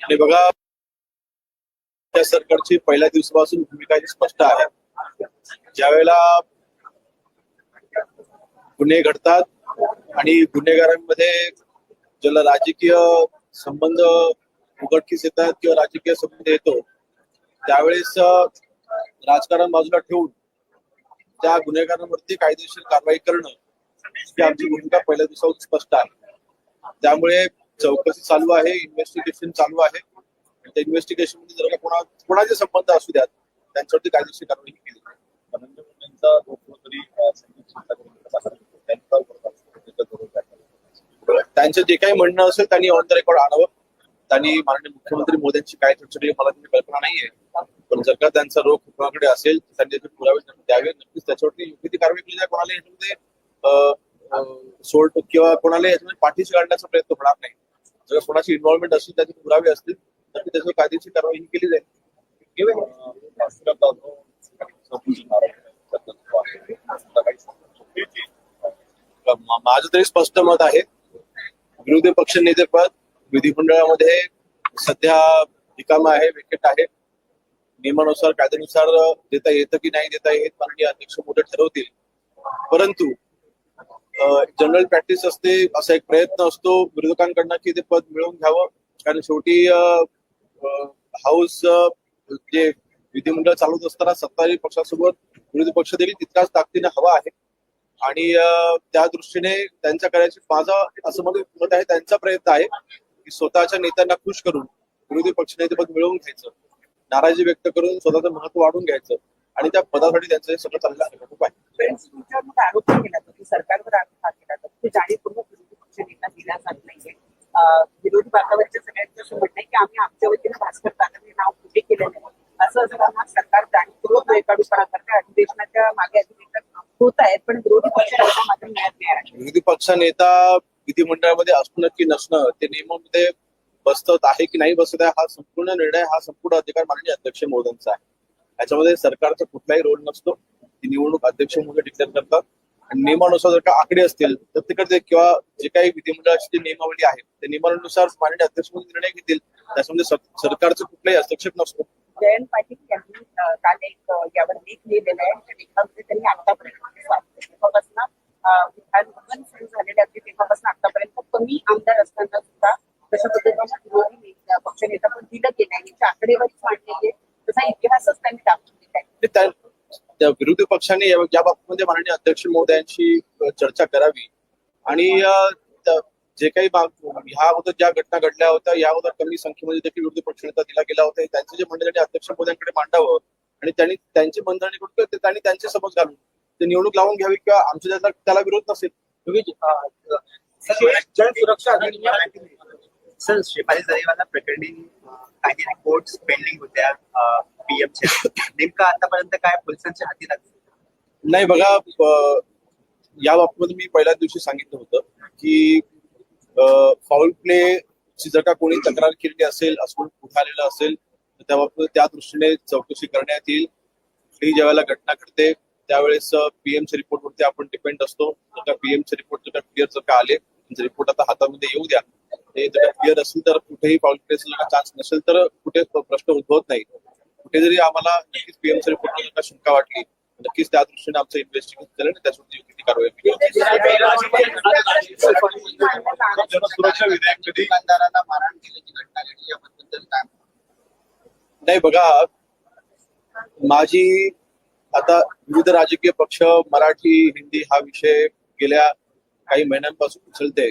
आणि बघा त्या सरकारची पहिल्या दिवसापासून भूमिका स्पष्ट आहे. ज्यावेळेला गुन्हे घडतात आणि गुन्हेगारांमध्ये ज्याला राजकीय संबंध उघडकीस येतात किंवा राजकीय संबंध येतो त्यावेळेस राजकारण बाजूला ठेवून त्या गुन्हेगारांवरती कायदेशीर कारवाई करणं ही आमची भूमिका पहिल्या दिवसापासून स्पष्ट आहे. त्यामुळे चौकशी चालू आहे इन्व्हेस्टिगेशन चालू आहे. त्या इन्व्हेस्टिगेशनमध्ये जर का कोणा कोणाचे संबंध असू द्यात त्यांच्यावरती कायदेशीर कारवाई केली. धनंजय मुंडेंचा त्यांचा जे काही म्हणणं असेल त्यांनी ऑन द रेकॉर्ड आणावं. त्यांनी माननीय मुख्यमंत्री मोदींची काय चर्चा मला कल्पना नाहीये. पण जर का त्यांचा रोख कुणाकडे असेल त्यांनी पुरावे द्यावे नक्कीच त्याच्यावरती योग्य ती कारवाई केली जाईल. कोणाला याच्यामध्ये अं, सोड किंवा कोणाला याच्यामध्ये पाठीशी काढण्याचा प्रयत्न होणार नाही. जर कोणाची इन्व्हॉल्वमेंट असेल त्याचे पुरावे असतील तर ती त्याच्यावर कायदेशीर कारवाई ही केली जाईल. माझं तरी स्पष्ट मत आहे विरोधी पक्ष नेतेपद विधिमंडळामध्ये सध्या रिकाम आहे विकेट आहे. नियमानुसार कायद्यानुसार देता येतं की नाही देता येत माननीय अध्यक्ष मोठे ठरवतील. परंतु जनरल प्रॅक्टिस असते असा एक प्रयत्न असतो विरोधकांकडनं की ते पद मिळवून घ्यावं. कारण शेवटी हाऊस जे विधिमंडळ चालवत असताना सत्ताधारी पक्षासोबत विरोधी पक्ष देखील तितकाच ताकदीने हवा आहे. आणि त्या दृष्टीने त्यांच्या करायची माझा असं मत मत आहे त्यांचा प्रयत्न आहे की स्वतःच्या नेत्यांना खुश करून विरोधी पक्षनेतेपद मिळवून घ्यायचं. नाराजी व्यक्त करून स्वतःचं महत्त्व वाढून घ्यायचं आणि त्या पदासाठी त्यांचं हे सगळं चाललेलं आहे. खूप आहे. आरोप केला की सरकारवर आरोप केला जातो की जाणीवपूर्वक विरोधी पक्ष नेता दिला जात नाहीये. विरोधी बाकावरच्या सगळ्यांचं असं म्हणणं आहे की आम्ही आमच्या वतीने भास्कर हे नाव कुठे केलं नाही असं असताना सरकार जाणीवपूर्वक बेकाडूपणा करते अधिवेशनाच्या मागे अधिवेशन होत आहेत पण विरोधी पक्ष नेता मात्र मिळत नाही. विरोधी पक्ष नेता विधिमंडळामध्ये असणं की नसणं ते नियमामध्ये बसत आहे की नाही बसत आहे हा संपूर्ण निर्णय हा संपूर्ण अधिकार माननीय अध्यक्ष मोदींचा आहे. याच्यामध्ये सरकारचा कुठलाही रोल नसतो. ती निवडणूक अध्यक्ष महोदय डिक्लेअर करतात. आणि नियमानुसार जर का आकडे असतील तर तिकडे किंवा जे काही विधिमंडळाची जी नियमावली आहे त्या नियमानुसार माननीय अध्यक्ष महोदय निर्णय घेतील. त्याच्यामध्ये सर- सरकारचं कुठलाही हस्तक्षेप नसतो. जयंत पाटील यांनी काल एक यावर लेख लिहिलेला आहे. त्या लेखामध्ये त्यांनी आतापर्यंत तेव्हापासून अं, विधान सुरू झालेले असते तेव्हापासून आतापर्यंत कमी आमदार असताना सुद्धा तशा पद्धतीने विरोधी नेता- पक्षनेता पण दिलं गेलं आहे याची आकडेवारीच मांडलेली आहे तसा इतिहासच त्यांनी दाखवून दिला आहे ते त्या त्या विरोधी पक्षाने या बाबतीमध्ये माननीय अध्यक्ष महोदयांशी अ, चर्चा करावी. आणि जे काही ह्या अगोदर ज्या घटना घडल्या होत्या या अगोदर कमी संख्येमध्ये देखील विरोधी पक्षनेता दिला गेला होता. त्यांचे जे म्हणणे त्यांनी अध्यक्ष महोदयांकडे मांडावं आणि त्यांनी त्यांची मंत्रणा करून ते त्यांनी त्यांचे समज घालून ते निवडणूक लावून घ्यावी किंवा आमच्या ज्याला त्याला विरोध नसेल. सर शेफाली जरीवाला प्रकरणी काही रिपोर्ट पेंडिंग होत्या. नेमकं आतापर्यंत काय पोलिसांच्या हाती लागले? नाही बघा या बाबतीमध्ये मी पहिल्याच दिवशी सांगितलं होतं की फाऊल प्ले ची जर का कोणी तक्रार केलेली असेल असं पुढे आलेलं असेल तर त्या बाबतीत त्या दृष्टीने चौकशी करण्यात येईल. ही ज्यावेळेला घटना घडते त्यावेळेस पीएमच्या रिपोर्ट वरती आपण डिपेंड असतो. जर का पीएमचे रिपोर्ट जर का क्लिअर जर का आले रिपोर्ट आता हातामध्ये येऊ द्या. ते जर का क्लिअर असेल तर कुठेही फाऊल प्लेसला चान्स नसेल तर कुठे प्रश्न उद्भवत नाही. कुठे जरी आम्हाला नक्कीच पीएमच्या रिपोर्ट शंका वाटली. नक्कीच त्या दृष्टीने आमचं इन्व्हेस्टिगेशन केलं आणि त्याच्यावरती योग्य ती कारवाई केली. जनसुरक्षा विधेयक कधी दुकानदाराला मारहाण केल्याची घटना घडली याबद्दल काय नाही बघा माझी आता विविध राजकीय पक्ष मराठी हिंदी हा विषय गेल्या काही महिन्यांपासून उचलते.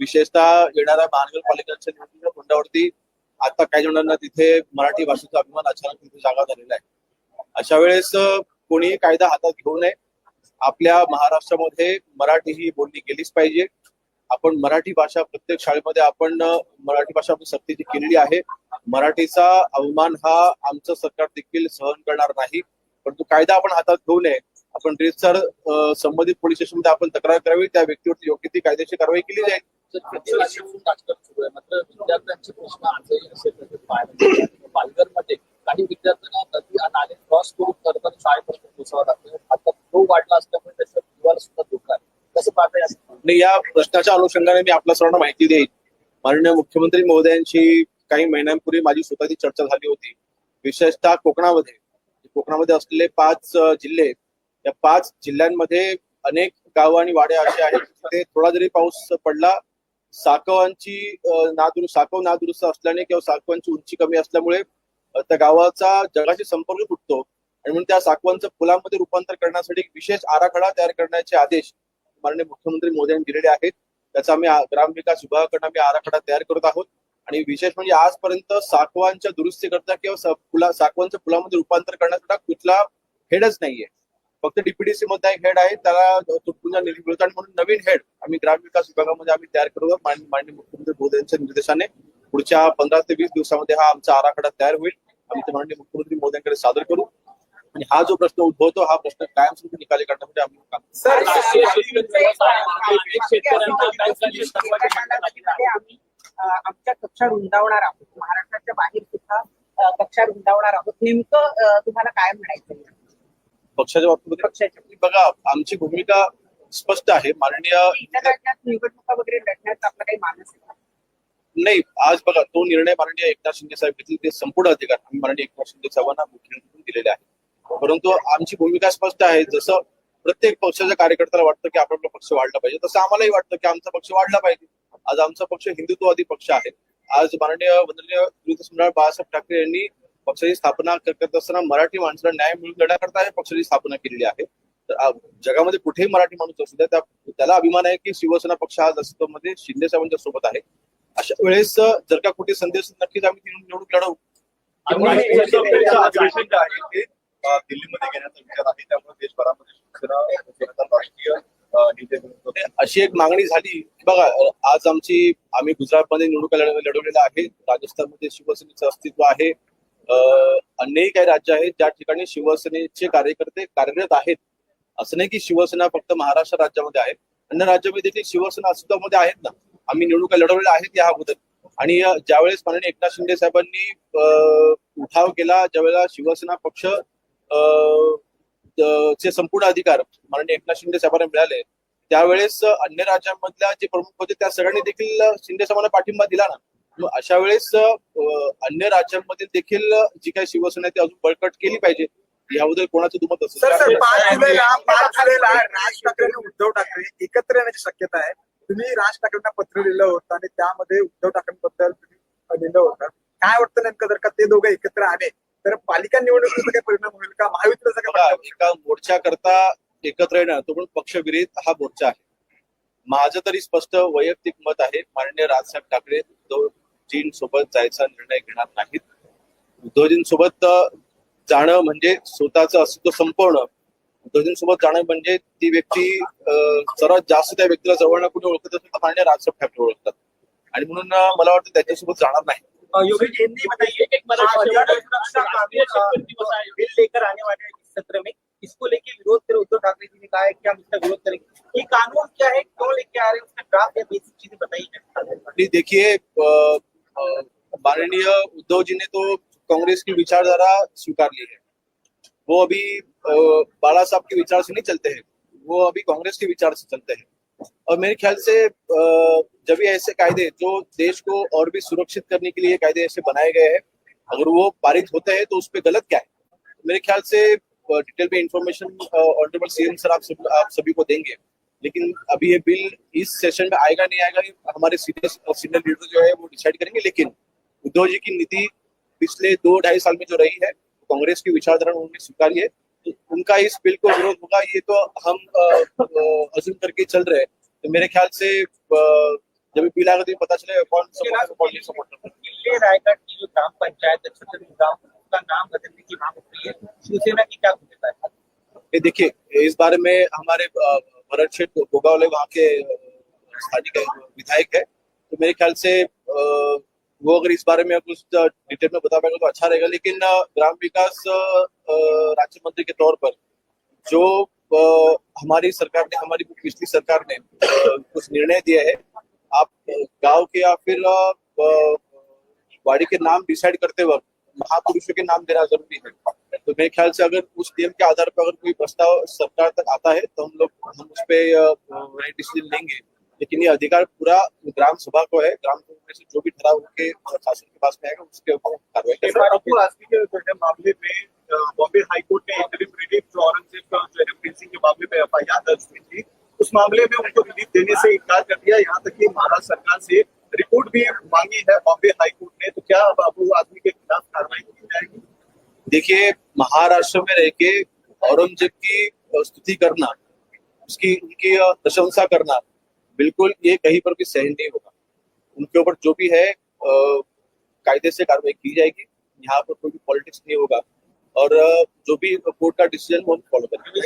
विशेषतः येणाऱ्या महानगरपालिकांच्या निवडणुकीच्या तोंडावरती आता काही जणांना तिथे मराठी भाषेचा अभिमान अचानक तिथे जागा झालेला आहे. अशा वेळेस कोणीही कायदा हातात घेऊ नये. आपल्या महाराष्ट्रामध्ये मराठी ही बोलली गेलीच पाहिजे. आपण मराठी भाषा प्रत्येक शाळेमध्ये आपण मराठी भाषा आपण सक्तीची केलेली आहे. मराठीचा अवमान हा आमचं सरकार देखील सहन करणार नाही. परंतु कायदा आपण हातात घेऊ नये. आपण रेतसर संबंधित पोलीस स्टेशनमध्ये आपण तक्रार करावी. त्या व्यक्तीवरती योग्य ती कायदेशीर कारवाई केली जाईल. राजकारण सुरू आहे मात्र विद्यार्थ्यांचे प्रश्न आजही असेल तसेच म्हणजे पाहायला पालघरमध्ये काही विद्यार्थ्यांना नदी आणि नाले क्रॉस करून करताना शाळेपर्यंत पोहोचावं लागतं आता तो वाढला असल्यामुळे त्याचं किंवा सुद्धा धोका आहे. कसं पाहता या प्रश्नाच्या अनुषंगाने मी आपल्या सर्वांना माहिती देईन. माननीय मुख्यमंत्री महोदयांशी काही महिन्यांपूर्वी माझी स्वतःची चर्चा झाली होती. विशेषतः कोकणामध्ये. कोकणामध्ये असलेले पाच जिल्हे या पाच जिल्ह्यांमध्ये अनेक गावं आणि वाड्या असे आहेत तिथे थोडा जरी पाऊस पडला साकवांची नादुरुस्त साकव नादुरुस्त असल्याने किंवा साकवांची उंची कमी असल्यामुळे त्या गावाचा जगाशी संपर्क तुटतो. आणि म्हणून त्या साकवांचं फुलांमध्ये रूपांतर करण्यासाठी एक विशेष आराखडा तयार करण्याचे आदेश माननीय मुख्यमंत्री मोदी यांनी दिलेले आहेत. त्याचा आम्ही ग्रामविकास विभागाकडून आम्ही आराखडा तयार करत आहोत. आणि विशेष म्हणजे आजपर्यंत साकवांच्या दुरुस्ती करता किंवा फुला साकवांच्या फुलामध्ये रूपांतर करण्यासाठी कुठला हेडच नाहीये. फक्त डीपीडीसी मध्ये एक हेड आहे त्याला तुटपुंजा निधी मिळतो. आणि म्हणून नवीन हेड आम्ही ग्रामविकास विभागामध्ये आम्ही तयार मान- माननीय मुख्यमंत्री मोदी यांच्या निर्देशाने पुढच्या पंधरा ते वीस दिवसामध्ये हा आमचा आराखडा तयार होईल. आम्ही ते माननीय मुख्यमंत्री मोदींकडे सादर करू. आणि हा जो प्रश्न उद्भवतो हा प्रश्न कायमस्वरूपी निकाली काढण्यासाठी आम्ही करू. आमच्या कक्षा रुंदावणार आहोत. महाराष्ट्राच्या बाहेर सुद्धा कक्षा रुंदावणार आहोत. नेमकं तुम्हाला काय म्हणायचं पक्षाच्या बाबतीमध्ये बघा आमची भूमिका स्पष्ट आहे. माननीय इतर राज्यात निवडणुका वगैरे लढण्याचा आपला काही मानस आहे का? नाही आज बघा तो निर्णय माननीय एकनाथ शिंदे साहेब घेतले. ते संपूर्ण अधिकार आम्ही माननीय एकनाथ शिंदे साहेबांना मुख्यमंत्री दिलेले आहे. परंतु आमची भूमिका स्पष्ट आहे. जसं प्रत्येक पक्षाच्या कार्यकर्त्याला वाटतं की आपला पक्ष वाढला पाहिजे तसं आम्हालाही वाटतं की आमचा पक्ष वाढला पाहिजे. आज आमचा पक्ष हिंदुत्ववादी पक्ष आहे. आज माननीय वंदनीय सम्राट बाळासाहेब ठाकरे यांनी पक्षाची स्थापना करत असताना मराठी माणसाला न्याय मिळवून देण्याकरता या पक्षाची स्थापना केलेली आहे. तर जगामध्ये कुठेही मराठी माणूस असू द्या त्या त्याला अभिमान आहे की शिवसेना पक्ष आज अस्तित्वामध्ये शिंदे साहेबांच्या सोबत आहे. अशा वेळेस जर का कुठे असेल नक्कीच आम्ही निवडणूक लढवू. दिल्लीमध्ये घेण्याचा विचार आहे. त्यामुळे देशभरामध्ये राष्ट्रीय अशी एक मागणी झाली. की बघा आज आमची आम्ही गुजरातमध्ये निवडणुका लढ- लढवलेल्या आहे राजस्थानमध्ये शिवसेनेचं अस्तित्व आहे. अन्यही काही राज्य आहेत ज्या ठिकाणी शिवसेनेचे कार्यकर्ते कार्यरत आहेत. असं नाही की शिवसेना फक्त महाराष्ट्र राज्यामध्ये आहे. अन्य राज्यामध्ये देखील शिवसेना अस्तित्वामध्ये आहेत ना. आम्ही निवडणुका लढवलेल्या आहेत या अगोदर. आणि ज्यावेळेस माननीय एकनाथ शिंदे साहेबांनी उठाव केला ज्यावेळेला शिवसेना पक्ष चे संपूर्ण अधिकार माननीय एकनाथ शिंदे साहेबांना मिळाले त्यावेळेस अन्य राज्यांमधल्या जे प्रमुख होते त्या सगळ्यांनी देखील शिंदे साहेबांना पाठिंबा दिला ना. मग अशा वेळेस अन्य राज्यांमध्ये देखील जी काही शिवसेना आहे ती अजून बळकट केली पाहिजे? याबद्दल कोणाचं दुमत असेल सर सर तर- पाच जुलैला पाच जुलैला राज ठाकरे आणि उद्धव ठाकरे एकत्र येण्याची शक्यता आहे. तुम्ही राज ठाकरेंना पत्र लिहिलं होतं आणि त्यामध्ये उद्धव ठाकरेंबद्दल तुम्ही लिहिलं होतं. काय वाटतं नेमकं जर का ते दोघं एकत्र आले तर पालिका निवडणुकीचा काही परिणाम होईल का? महायुतीचा काही बघा, परिणाम होईल का? एका मोर्चा करता एकत्र येणं तो पण पक्षविरहित हा मोर्चा आहे. माझं तरी स्पष्ट वैयक्तिक मत आहे माननीय राजसाहेब ठाकरे उद्धवजींसोबत जायचा निर्णय घेणार नाहीत. उद्धवजींसोबत जाणं म्हणजे स्वतःचं अस्तित्व संपवणं. उद्धवजींसोबत जाणं म्हणजे ती व्यक्ती सर्वात जास्त त्या व्यक्तीला जवळ कुठे ओळखत असेल तर माननीय राजसाहेब ठाकरे ओळखतात. आणि म्हणून मला वाटतं त्याच्यासोबत जाणार नाही. योगेश हिंदी. बिल लेकर आने वाले सत्र में. इसको लेके विरोध कर उद्धव ठाकरे जी ने कहा है कि हम इसका विरोध करेंगे ये कानून क्या है क्यों लेके आ रहे हैं उसका ड्राफ्ट या बेसिक चीजें बताइए नहीं देखिए अ, अ, माननीय उद्धव जी ने तो कांग्रेस की विचारधारा स्वीकार ली है। वो अभी बाला साहब के विचार से नहीं चलते हैं। वो अभी कांग्रेस के विचार से चलते हैं। और मेरे ख्याल से जब ये ऐसे कायदे, जो देश को और भी सुरक्षित करने के लिए कायदे ऐसे बनाए गए हैं, अगर वो पारित होते हैं तो उस पर गलत क्या है? मेरे ख्याल से डिटेल में इंफॉर्मेशन ऑनरेबल सीएम सर आप सभी को देंगे। लेकिन अभी ये बिल इस सेशन में आएगा नहीं आएगा हमारे सीनियर सीनियर लीडर जो है वो डिसाइड करेंगे। लेकिन उद्धव जी की नीति पिछले दो ढाई साल में जो रही है कांग्रेस की विचारधारा उन्होंने स्वीकारी है तो उनका इस बिल को विरोध होगा ये तो हम अजूम करके चल रहे हैं। तो मेरे ख्याल से जब ये बिल आएगा तो पता चलेगा कौन सपोर्ट कौन नहीं सपोर्ट। रायगढ़ की जो ग्राम पंचायत है का नाम बदलने की मांग उठ रही है शिवसेना की क्या भूमिका है? ये देखिए इस बारे में हमारे भरत शेठ गोगावले वहाँ के स्थानीय विधायक है। तो मेरे ख्याल से वो अगर इस बारे में कुछ डिटेल में बता पाएगा तो अच्छा रहेगा। लेकिन ग्राम विकास राज्य मंत्री के तौर पर जो हमारी सरकार ने, हमारी पिछली सरकार ने कुछ निर्णय दिए हैं, आप गाँव के या फिर वाड़ी के नाम डिसाइड करते वक्त महापुरुषों के नाम देना ज़रूरी है। तो मेरे ख्याल से अगर उस नियम के आधार पर अगर कोई प्रस्ताव सरकार तक आता है तो हम लोग हम उस पर डिसीज़न लेंगे। लेकिन ये अधिकार पूरा ग्राम सभा को है। ग्राम सभा में से जो भी ठराव उनके शासन के पास में आएगा उसके ऊपर कार्रवाई मामले में बॉम्बे हाईकोर्ट ने इंटरिम रिलीफ जो औरंगज़ेब का जो है के मामले में एफ़ आई आर दर्ज हुई थी उस मामले में उनको रिलीफ देने से इनकार कर दिया। यहाँ तक कि महाराष्ट्र सरकार से रिपोर्ट भी मांगी है बॉम्बे हाईकोर्ट ने। तो क्या अब अबू आदमी के खिलाफ कार्रवाई की जाएगी? देखिए महाराष्ट्र में रह के औरंगज़ेब की स्तुति करना उसकी उनकी प्रशंसा करना बिल्कुल ये कहीं पर भी सहन नहीं होगा उनके ऊपर जो भी है कायदे से कार्रवाई की जाएगी यहाँ पर कोई भी पॉलिटिक्स नहीं होगा और जो भी कोर्ट का डिसीज़न वो फॉलो करेंगे